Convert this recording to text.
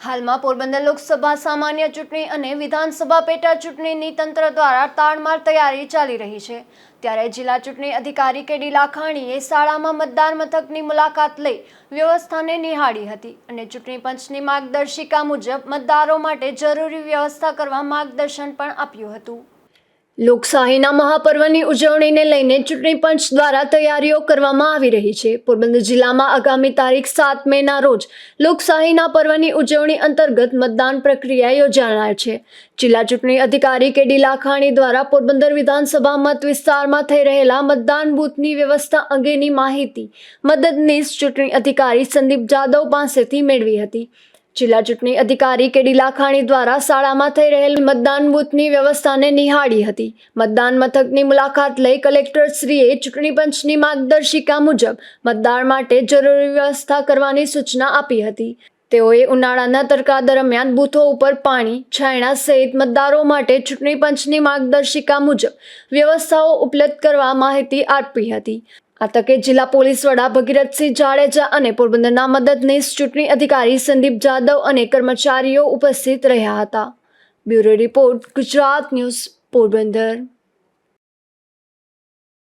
હાલમાં પોરબંદર લોકસભા સામાન્ય ચૂંટણી અને વિધાનસભા પેટા ચૂંટણીની તંત્ર દ્વારા તાણમાર તૈયારી ચાલી રહી છે. ત્યારે જિલ્લા ચૂંટણી અધિકારી કેડી લાખાણીએ શાળામાં મતદાર મથકની મુલાકાત લઈ વ્યવસ્થાને નિહાળી હતી અને ચૂંટણી પંચની માર્ગદર્શિકા મુજબ મતદારો માટે જરૂરી વ્યવસ્થા કરવા માર્ગદર્શન પણ આપ્યું હતું. લોકશાહીના મહાપર્વની ઉજવણીને લઈને ચૂંટણી પંચ દ્વારા તૈયારીઓ કરવામાં આવી રહી છે. પોરબંદર જિલ્લામાં આગામી તારીખ સાત મેના રોજ લોકશાહીના પર્વની ઉજવણી અંતર્ગત મતદાન પ્રક્રિયા યોજાનાર છે. જિલ્લા ચૂંટણી અધિકારી કેડી લાખાણી દ્વારા પોરબંદર વિધાનસભા મત વિસ્તારમાં થઈ રહેલા મતદાન બૂથની વ્યવસ્થા અંગેની માહિતી મદદનીશ ચૂંટણી અધિકારી સંદીપ જાદવ પાસેથી મેળવી હતી. જિલ્લા ચૂંટણી અધિકારી કેડી લાખાણી દ્વારા શાળામાં થઈ રહેલ મતદાન બૂથની વ્યવસ્થાને નિહાળી હતી. મતદાન મથકની મુલાકાત લઈ કલેક્ટર શ્રીએ ચૂંટણી પંચની માર્ગદર્શિકા મુજબ મતદાન માટે જરૂરી વ્યવસ્થા કરવાની સૂચના આપી હતી. તેઓએ ઉનાળાના તડકા દરમિયાન બૂથો ઉપર પાણી, છાયણા સહિત મતદારો માટે ચૂંટણી પંચની માર્ગદર્શિકા મુજબ વ્યવસ્થાઓ ઉપલબ્ધ કરવા માહિતી આપી હતી. આ તકે જિલ્લા પોલીસ વડા ભગીરથસિંહ જાડેજા અને પોરબંદરના મદદનીશ ચૂંટણી અધિકારી સંદીપ જાદવ અને કર્મચારીઓ ઉપસ્થિત રહ્યા હતા. Bureau report Gujarat news Porbandar.